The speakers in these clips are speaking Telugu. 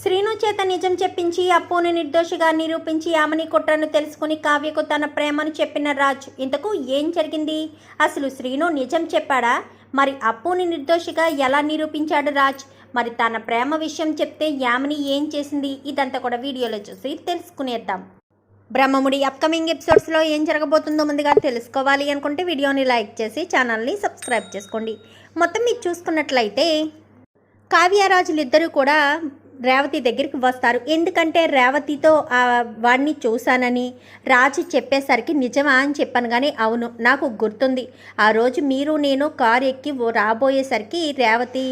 శ్రీను చేత నిజం చెప్పించి అప్పుని నిర్దోషిగా నిరూపించి ఆమెని కుట్రను తెలుసుకుని కావ్యకు తన ప్రేమను చెప్పిన రాజ్. ఇంతకు ఏం జరిగింది? అసలు శ్రీను నిజం చెప్పాడా? మరి అప్పుని నిర్దోషిగా ఎలా నిరూపించాడు రాజ్? మరి తన ప్రేమ విషయం చెప్తే యామిని ఏం చేసింది? ఇదంతా కూడా వీడియోలో చూసి తెలుసుకునేద్దాం. బ్రహ్మముడి అప్కమింగ్ ఎపిసోడ్స్లో ఏం జరగబోతుందో ముందుగా తెలుసుకోవాలి అనుకుంటే వీడియోని లైక్ చేసి ఛానల్ని సబ్స్క్రైబ్ చేసుకోండి. మొత్తం మీరు చూసుకున్నట్లయితే కావ్యరాజులు ఇద్దరూ కూడా రేవతి దగ్గరికి వస్తారు. ఎందుకంటే రేవతితో వాడిని చూశానని రాజు చెప్పేసరికి నిజమా అని చెప్పాను కానీ అవును నాకు గుర్తుంది. ఆ రోజు మీరు నేను కారు ఎక్కి రాబోయేసరికి రేవతి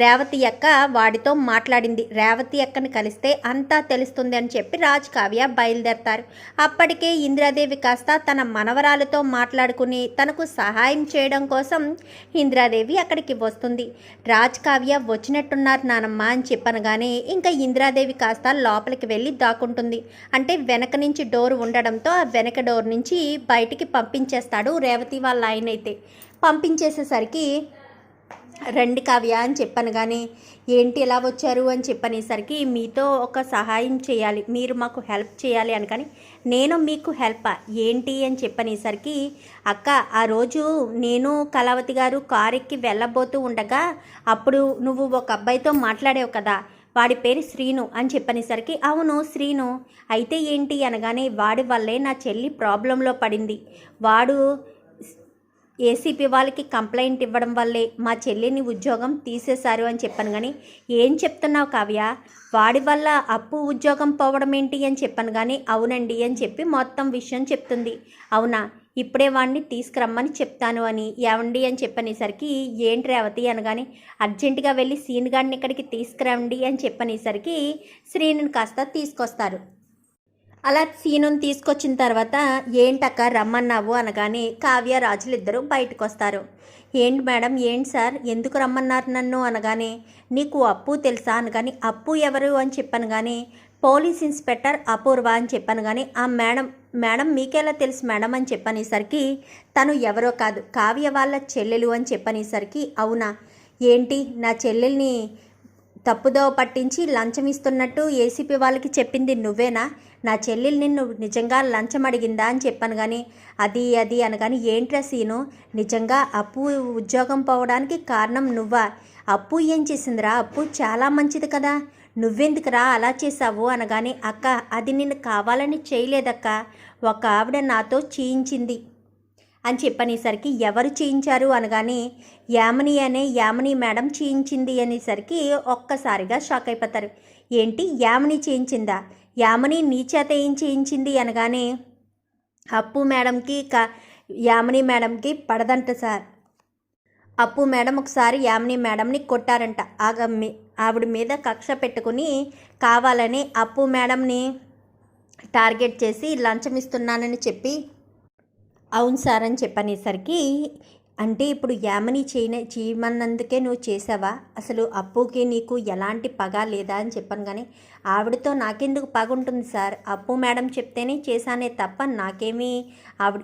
రేవతి అక్క వాడితో మాట్లాడింది. రేవతి అక్కని కలిస్తే అంతా తెలుస్తుంది అని చెప్పి రాజ్ కావ్య బయలుదేరతారు. అప్పటికే ఇందిరాదేవి కాస్త తన మనవరాలతో మాట్లాడుకుని తనకు సహాయం చేయడం కోసం ఇందిరాదేవి అక్కడికి వస్తుంది. రాజ్ కావ్య వచ్చినట్టున్నారు నానమ్మ అని చెప్పనగానే ఇంకా ఇందిరాదేవి కాస్త లోపలికి వెళ్ళి దాక్కుంటుంది. అంటే వెనక నుంచి డోర్ ఉండడంతో ఆ వెనక డోర్ నుంచి బయటికి పంపించేస్తాడు రేవతి వాళ్ళ ఆయన అయితే పంపించేసేసరికి రండి కావ్య అని చెప్పాను కానీ ఏంటి ఎలా వచ్చారు అని చెప్పనేసరికి మీతో ఒక సహాయం చేయాలి మీరు మాకు హెల్ప్ చేయాలి అని కానీ నేను మీకు హెల్ప్ ఏంటి అని చెప్పనేసరికి అక్క ఆ రోజు నేను కళావతి గారు కారెక్కి వెళ్ళబోతూ ఉండగా అప్పుడు నువ్వు ఒక అబ్బాయితో మాట్లాడావు కదా వాడి పేరు శ్రీను అని చెప్పనేసరికి అవును శ్రీను అయితే ఏంటి అనగానే వాడి వల్లే నా చెల్లి ప్రాబ్లంలో పడింది వాడు ఏసీపీ వాళ్ళకి కంప్లైంట్ ఇవ్వడం వల్లే మా చెల్లిని ఉద్యోగం తీసేశారు అని చెప్పాను కానీ ఏం చెప్తున్నావు కావ్య? వాడి వల్ల అప్పు ఉద్యోగం పోవడం ఏంటి అని చెప్పాను కానీ అవునండి అని చెప్పి మొత్తం విషయం చెప్తుంది. అవునా? ఇప్పుడే వాడిని తీసుకురమ్మని చెప్తాను అని ఏమండి అని చెప్పనేసరికి ఏంటి రేవతి అనగానే అర్జెంటుగా వెళ్ళి సీన్ గాడిని ఇక్కడికి తీసుకురండి అని చెప్పనేసరికి శ్రీను కాస్త తీసుకొస్తారు. అలా సీనుని తీసుకొచ్చిన తర్వాత ఏంటక్క రమ్మన్నావు? అనగానే కావ్య రాజులు ఇద్దరు బయటకు వస్తారు ఏంటి మేడం ఏంటి సార్? ఎందుకు రమ్మన్నారు నన్ను? అనగానే నీకు అప్పు తెలుసా? అనగానే అప్పు ఎవరు? అని చెప్పాను కానీ పోలీస్ ఇన్స్పెక్టర్ అపూర్వ అని చెప్పాను కానీ ఆ మేడం మేడం మీకెలా తెలుసు మేడం? అని చెప్పనేసరికి తను ఎవరో కాదు కావ్య వాళ్ళ చెల్లెలు అని చెప్పనేసరికి అవునా? ఏంటి? నా చెల్లెల్ని తప్పుదో పట్టించి లంచం ఇస్తున్నట్టు ఏసీపీ వాళ్ళకి చెప్పింది నువ్వేనా? నా చెల్లెలు నిన్ను నిజంగా లంచం అడిగిందా అని చెప్పాను కానీ అది అది అనగాని ఏంట్రా సీను? నిజంగా అప్పు ఉద్యోగం పోవడానికి కారణం నువ్వా? అప్పు ఏం చేసిందిరా? అప్పు చాలా మంచిది కదా. నువ్వెందుకురా అలా చేసావు అనగానే అక్క అది నిన్ను కావాలని చేయలేదక్క. ఒక ఆవిడ నాతో చేయించింది అని చెప్పనేసరికి ఎవరు చేయించారు అనగానే యామని అనే యామని మేడం చేయించింది అనేసరికి ఒక్కసారిగా షాక్ అయిపోతారు. ఏంటి? యామని చేయించిందా? యామని నీ చేత ఏం చేయించింది అనగానే అప్పు మేడంకి క యామని మేడంకి పడదంట సార్. అప్పు మేడం ఒకసారి యామిని మేడంని కొట్టారంట. ఆగ ఆవిడ మీద కక్ష పెట్టుకుని కావాలని అప్పు మేడంని టార్గెట్ చేసి లంచం ఇస్తున్నానని చెప్పి అవును సార్ అని చెప్పనేసరికి అంటే ఇప్పుడు యామని చేయన చేయమన్నందుకే నువ్వు చేసావా? అసలు అప్పుకి నీకు ఎలాంటి పగ లేదా అని చెప్పాను కానీ ఆవిడతో నాకెందుకు పగ ఉంటుంది సార్? అప్పు మేడం చెప్తేనే చేశానే తప్ప నాకేమీ ఆవిడ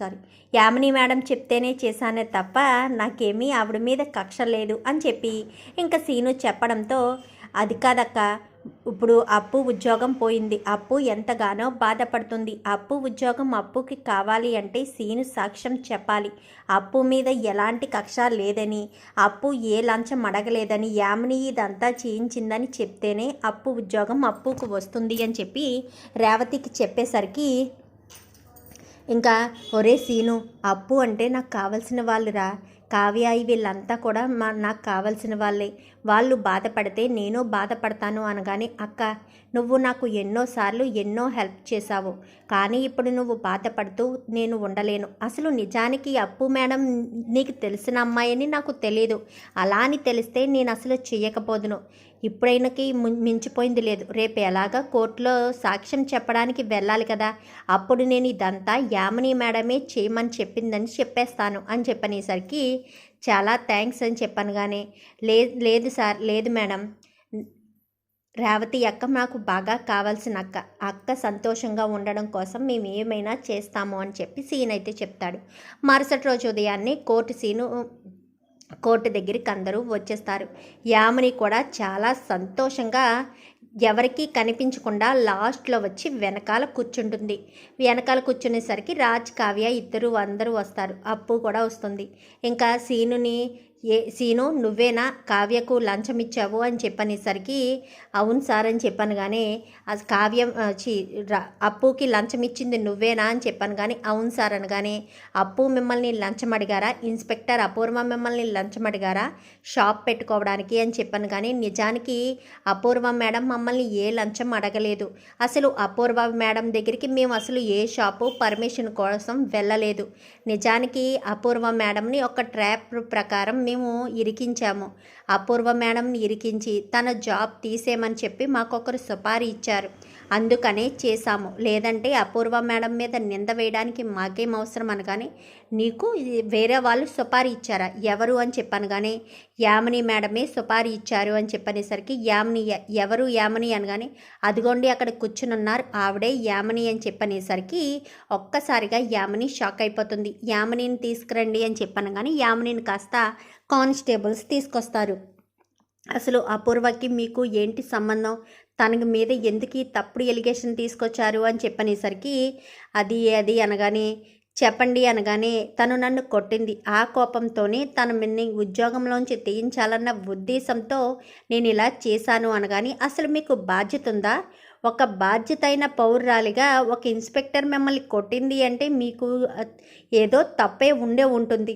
సారీ యామిని మేడం చెప్తేనే చేశానే తప్ప నాకేమీ ఆవిడ మీద కక్ష లేదు అని చెప్పి ఇంకా సీను చెప్పడంతో అది కాదక్క ఇప్పుడు అప్పు ఉద్యోగం పోయింది. అప్పు ఎంతగానో బాధపడుతుంది. అప్పు ఉద్యోగం అప్పుకి కావాలి అంటే సీను సాక్ష్యం చెప్పాలి. అప్పు మీద ఎలాంటి కక్ష లేదని అప్పు ఏ లంచం అడగలేదని యామిని ఇదంతా చేయించిందని చెప్తేనే అప్పు ఉద్యోగం అప్పుకు వస్తుంది అని చెప్పి రేవతికి చెప్పేసరికి ఇంకా ఒరే సీను అప్పు అంటే నాకు కావలసిన వాళ్ళురా. కావ్య వీళ్ళంతా కూడా మా నాకు కావలసిన వాళ్ళే. వాళ్ళు బాధపడితే నేను బాధపడతాను అనగానే అక్క నువ్వు నాకు ఎన్నోసార్లు ఎన్నో హెల్ప్ చేశావు. కానీ ఇప్పుడు నువ్వు బాధపడుతూ నేను ఉండలేను. అసలు నిజానికి అప్పు మేడం నీకు తెలిసిన అమ్మాయి అని నాకు తెలియదు అలా అని తెలిస్తే నేను అసలు చేయకపోదును. ఇప్పుడైనకి మించిపోయింది లేదు. రేపు ఎలాగా కోర్టులో సాక్ష్యం చెప్పడానికి వెళ్ళాలి కదా? అప్పుడు నేను ఇదంతా యామిని మేడమే చేయమని చెప్పిందని చెప్పేస్తాను అని చెప్పనేసరికి చాలా థ్యాంక్స్ అని చెప్పాను కానీ లే లేదు సార్ లేదు మేడం. రేవతి అక్క నాకు బాగా కావాల్సిన అక్క. అక్క సంతోషంగా ఉండడం కోసం మేము ఏమైనా చేస్తాము అని చెప్పి సీన్ అయితే చెప్తాడు. మరుసటి రోజు ఉదయాన్నే కోర్టు సీను కోర్టు దగ్గరికి అందరూ వచ్చేస్తారు. యామిని కూడా చాలా సంతోషంగా ఎవరికీ కనిపించకుండా లాస్ట్లో వచ్చి వెనకాల కూర్చుంటుంది. వెనకాల కూర్చునేసరికి రాజ్ కావ్య ఇద్దరు అందరూ వస్తారు. అప్పు కూడా వస్తుంది. ఇంకా సీనుని ఏ సీను నువ్వేనా కావ్యకు లంచం ఇచ్చావు అని చెప్పనేసరికి అవును సార్ అని చెప్పాను కానీ కావ్యం అప్పుకి లంచం ఇచ్చింది నువ్వేనా అని చెప్పాను కానీ అవును సార్ అని కానీ అప్పు మిమ్మల్ని లంచం అడిగారా? ఇన్స్పెక్టర్ అపూర్వ మిమ్మల్ని లంచం అడిగారా? షాప్ పెట్టుకోవడానికి అని చెప్పాను కానీ నిజానికి అపూర్వ మేడం మమ్మల్ని ఏ లంచం అడగలేదు. అసలు అపూర్వ మేడం దగ్గరికి మేము అసలు ఏ షాపు పర్మిషన్ కోసం వెళ్ళలేదు. నిజానికి అపూర్వ మేడంని ఒక ట్రాప్ ప్రకారం మేము మేము ఇరికించాము. అపూర్వ మేడంని ఇరికించి తన జాబ్ తీసేయమని చెప్పి మాకొకరు సుపారీ ఇచ్చారు. అందుకనే చేశాము. లేదంటే అపూర్వ మేడం మీద నింద వేయడానికి మాకేం అవసరం అనగానే నీకు వేరే వాళ్ళు సుపారీ ఇచ్చారా? ఎవరు అని చెప్పాను కానీ యామిని మేడమే సుపారీ ఇచ్చారు అని చెప్పనేసరికి యామిని ఎవరు యామిని అనగానే అదిగోండి అక్కడ కూర్చుని ఉన్నారు ఆవిడే యామిని అని చెప్పనేసరికి ఒక్కసారిగా యామిని షాక్ అయిపోతుంది. యామినిని తీసుకురండి అని చెప్పాను కానీ యామినిని కాస్త కానిస్టేబుల్స్ తీసుకొస్తారు. అసలు అపూర్వకి మీకు ఏంటి సంబంధం? తనకి మీద ఎందుకు ఈ తప్పుడు ఎలిగేషన్ తీసుకొచ్చారు అని చెప్పనేసరికి అది అది అనగానే చెప్పండి అనగానే తను నన్ను కొట్టింది. ఆ కోపంతోనే తన మిన్ని ఉద్యోగంలోంచి తీయించాలన్న ఉద్దేశంతో నేను ఇలా చేశాను అనగాని అసలు మీకు బాధ్యత ఉందా? ఒక బాధ్యత అయిన పౌరురాలిగా ఒక ఇన్స్పెక్టర్ మిమ్మల్ని కొట్టింది అంటే మీకు ఏదో తప్పే ఉండే ఉంటుంది.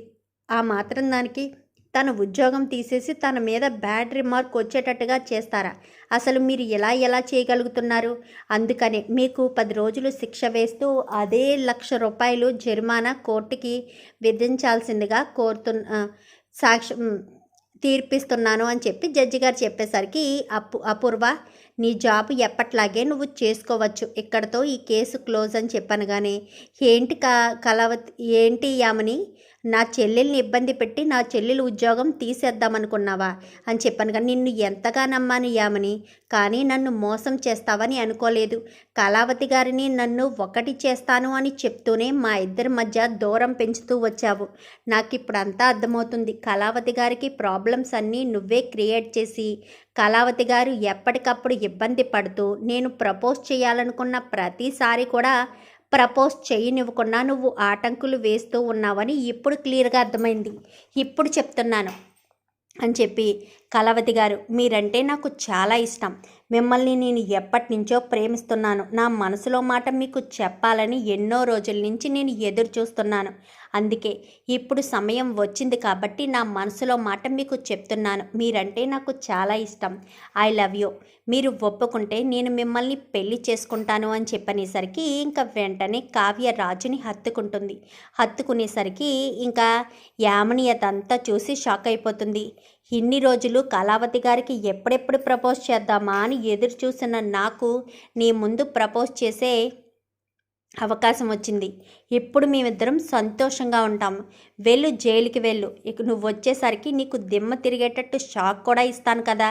ఆ మాత్రం దానికి తన ఉద్యోగం తీసేసి తన మీద బ్యాడ్ రిమార్క్ వచ్చేటట్టుగా చేస్తారా? అసలు మీరు ఎలా ఎలా చేయగలుగుతున్నారు? అందుకనే మీకు పది రోజులు శిక్ష వేస్తూ అదే లక్ష రూపాయలు జరిమానా కోర్టుకి విధించాల్సిందిగా కోరుతున్న సాక్ష్యం తీర్పిస్తున్నాను అని చెప్పి జడ్జి గారు చెప్పేసరికి అప్పు అపూర్వ నీ జాబ్ ఎప్పట్లాగే నువ్వు చేసుకోవచ్చు. ఇక్కడతో ఈ కేసు క్లోజ్ అని చెప్పాను కానీ ఏంటి క కలవ ఏంటి యామని? నా చెల్లెల్ని ఇబ్బంది పెట్టి నా చెల్లెలు ఉద్యోగం తీసేద్దామనుకున్నావా అని చెప్పాను కానీ నిన్ను ఎంతగా నమ్మాను యామని? కానీ నన్ను మోసం చేస్తావని అనుకోలేదు. కళావతి గారిని నన్ను ఒకటి చేస్తాను అని చెప్తూనే మా ఇద్దరి మధ్య దూరం పెంచుతూ వచ్చావు. నాకు ఇప్పుడు అంతా అర్థమవుతుంది. కళావతి గారికి ప్రాబ్లమ్స్ అన్నీ నువ్వే క్రియేట్ చేసి కళావతి గారు ఎప్పటికప్పుడు ఇబ్బంది పడుతూ నేను ప్రపోజ్ చేయాలనుకున్న ప్రతిసారి కూడా ప్రపోజ్ చేయనివ్వకుండా నువ్వు ఆటంకులు వేస్తూ ఉన్నావని ఇప్పుడు క్లియర్గా అర్థమైంది. ఇప్పుడు చెప్తున్నాను. అని చెప్పి కలవతి గారు మీరంటే నాకు చాలా ఇష్టం. మిమ్మల్ని నేను ఎప్పటి నుంచో ప్రేమిస్తున్నాను. నా మనసులో మాట మీకు చెప్పాలని ఎన్నో రోజుల నుంచి నేను ఎదురు చూస్తున్నాను. అందుకే ఇప్పుడు సమయం వచ్చింది కాబట్టి నా మనసులో మాట మీకు చెప్తున్నాను. మీరంటే నాకు చాలా ఇష్టం. I love you. మీరు ఒప్పుకుంటే నేను మిమ్మల్ని పెళ్ళి చేసుకుంటాను అని చెప్పనేసరికి ఇంకా వెంటనే కావ్య రాజుని హత్తుకుంటుంది. హత్తుకునేసరికి ఇంకా యామని అదంతా చూసి షాక్ అయిపోతుంది. ఇన్ని రోజులు కళావతి గారికి ఎప్పుడెప్పుడు ప్రపోజ్ చేద్దామా అని ఎదురు చూసిన నాకు నీ ముందు ప్రపోజ్ చేసే అవకాశం వచ్చింది. ఇప్పుడు మేమిద్దరం సంతోషంగా ఉంటాము వెళ్ళు జైలుకి వెళ్ళు. ఇక నువ్వు వచ్చేసరికి నీకు దిమ్మ తిరిగేటట్టు షాక్ కూడా ఇస్తాను కదా.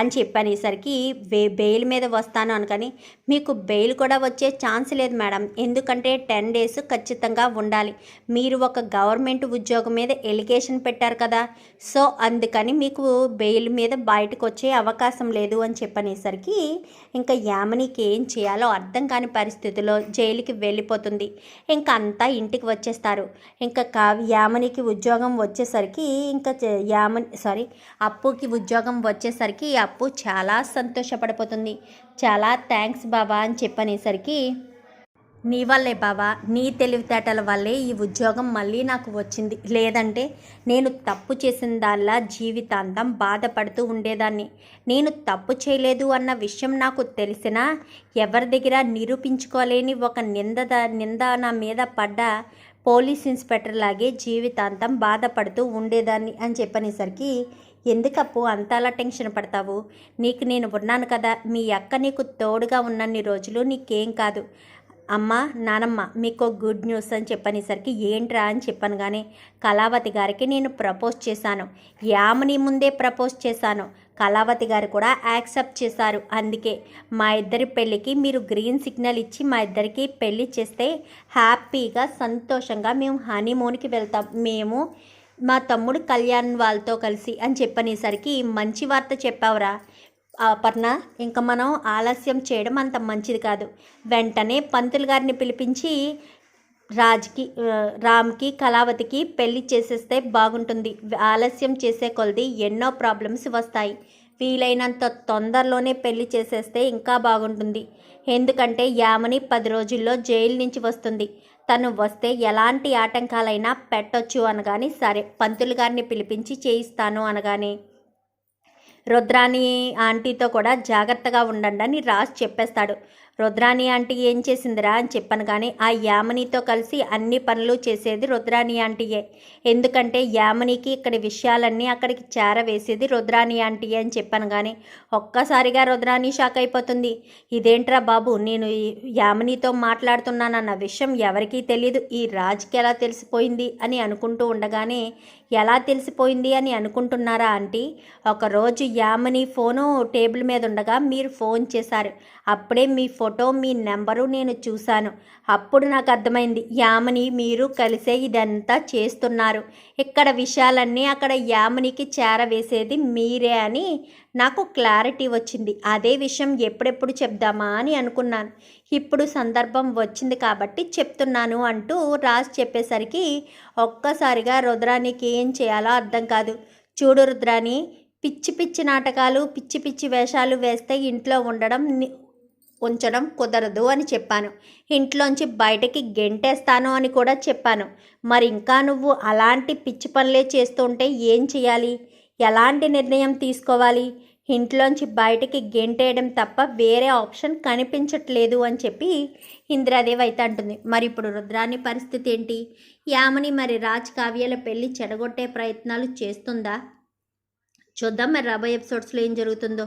అని చెప్పనేసరికి వే బెయిల్ మీద వస్తాను అనుకని. మీకు బెయిల్ కూడా వచ్చే ఛాన్స్ లేదు మేడం. ఎందుకంటే టెన్ డేస్ ఖచ్చితంగా ఉండాలి. మీరు ఒక గవర్నమెంట్ ఉద్యోగం మీద ఎలిగేషన్ పెట్టారు కదా. సో అందుకని మీకు బెయిల్ మీద బయటకు వచ్చే అవకాశం లేదు అని చెప్పనేసరికి ఇంకా యామనికి ఏం చేయాలో అర్థం కాని పరిస్థితిలో జైలుకి వెళ్ళిపోతుంది. ఇంకా అంతా ఇంటికి వచ్చేస్తారు. ఇంకా కావి యామనికి ఉద్యోగం వచ్చేసరికి ఇంకా యామని సారీ అప్పుకి ఉద్యోగం వచ్చేసరికి అప్పు చాలా సంతోషపడిపోతుంది. చాలా థ్యాంక్స్ బాబా అని చెప్పనేసరికి నీ వల్లే బాబా నీ తెలివితేటల వల్లే ఈ ఉద్యోగం మళ్ళీ నాకు వచ్చింది. లేదంటే నేను తప్పు చేసిన దానిలా జీవితాంతం బాధపడుతూ ఉండేదాన్ని. నేను తప్పు చేయలేదు అన్న విషయం నాకు తెలిసినా ఎవరి దగ్గర నిరూపించుకోలేని ఒక నింద నింద నా మీద పడ్డ పోలీస్ ఇన్స్పెక్టర్ లాగే జీవితాంతం బాధపడుతూ ఉండేదాన్ని అని చెప్పనేసరికి ఎందుకప్పు అంత అలా టెన్షన్ పడతావు? నీకు నేను ఉన్నాను కదా మీ అక్క నీకు తోడుగా ఉన్నన్ని రోజులు నీకేం కాదు. అమ్మ నానమ్మ మీకు గుడ్ న్యూస్ అని చెప్పనేసరికి ఏంట్రా అని చెప్పాను కానీ కళావతి గారికి నేను ప్రపోజ్ చేశాను. యామని ముందే ప్రపోజ్ చేశాను. కళావతి గారు కూడా యాక్సెప్ట్ చేశారు. అందుకే మా ఇద్దరి పెళ్ళికి మీరు గ్రీన్ సిగ్నల్ ఇచ్చి మా ఇద్దరికి పెళ్ళి చేస్తే హ్యాపీగా సంతోషంగా మేము హనీమూన్కి వెళ్తాం. మేము మా తమ్ముడు కళ్యాణ్ వాళ్ళతో కలిసి అని చెప్పనేసరికి మంచి వార్త చెప్పావురా. అపర్ణ ఇంకా మనం ఆలస్యం చేయడం అంత మంచిది కాదు. వెంటనే పంతులు గారిని పిలిపించి రాజ్కి రామ్కి కళావతికి పెళ్ళి చేసేస్తే బాగుంటుంది. ఆలస్యం చేసే కొలది ఎన్నో ప్రాబ్లమ్స్ వస్తాయి. వీలైనంత తొందరలోనే పెళ్ళి చేసేస్తే ఇంకా బాగుంటుంది. ఎందుకంటే యామని పది రోజుల్లో జైలు నుంచి వస్తుంది. తను వస్తే ఎలాంటి ఆటంకాలైనా పెట్టొచ్చు అనగాని సరే పంతులు గారిని పిలిపించి చేయిస్తాను అనగానే. రుద్రాణి ఆంటీతో కూడా జాగ్రత్తగా ఉండండి అని రాజ్ చెప్పేస్తాడు. రుద్రాణి ఆంటీ ఏం చేసిందిరా అని చెప్పాను కానీ ఆ యామనితో కలిసి అన్ని పనులు చేసేది రుద్రాణి ఆంటీయే. ఎందుకంటే యామనికి ఇక్కడి విషయాలన్నీ అక్కడికి చేరవేసేది రుద్రాణి ఆంటీ అని చెప్పాను కానీ ఒక్కసారిగా రుద్రాణి షాక్ అయిపోతుంది. ఇదేంట్రా బాబు నేను యామినితో మాట్లాడుతున్నానన్న విషయం ఎవరికీ తెలియదు ఈ రాజ్కి ఎలా తెలిసిపోయింది అని అనుకుంటూ ఉండగానే ఎలా తెలిసిపోయింది అని అనుకుంటున్నారా ఆంటీ? ఒకరోజు యామని ఫోను టేబుల్ మీద ఉండగా మీరు ఫోన్ చేశారు. అప్పుడే మీ ఫోటో మీ నెంబరు నేను చూశాను. అప్పుడు నాకు అర్థమైంది యామని మీరు కలిసే ఇదంతా చేస్తున్నారు. ఇక్కడ విషయాలన్నీ అక్కడ యామనికి చేరవేసేది మీరే అని నాకు క్లారిటీ వచ్చింది. అదే విషయం ఎప్పుడెప్పుడు చెప్దామా అని అనుకున్నాను. ఇప్పుడు సందర్భం వచ్చింది కాబట్టి చెప్తున్నాను అంటూ రాజ్ చెప్పేసరికి ఒక్కసారిగా రుద్రానికి ఏం చేయాలో అర్థం కాదు. చూడు రుద్రాని పిచ్చి పిచ్చి నాటకాలు పిచ్చి పిచ్చి వేషాలు వేస్తే ఇంట్లో ఉండడం ఉంచడం కుదరదు అని చెప్పాను. ఇంట్లోంచి బయటకి గెంటేస్తాను అని కూడా చెప్పాను. మరి ఇంకా నువ్వు అలాంటి పిచ్చి పనులే చేస్తుంటే ఏం చేయాలి ఎలాంటి నిర్ణయం తీసుకోవాలి? ఇంట్లోంచి బయటకి గెంటేయడం తప్ప వేరే ఆప్షన్ కనిపించట్లేదు అని చెప్పి ఇందిరాదేవి అయితే అంటుంది. మరి ఇప్పుడు రుద్రాని పరిస్థితి ఏంటి? యామని మరి రాజ్ కావ్యాల పెళ్ళి చెడగొట్టే ప్రయత్నాలు చేస్తుందా? చూద్దాం మరి రాబోయే ఎపిసోడ్స్లో ఏం జరుగుతుందో.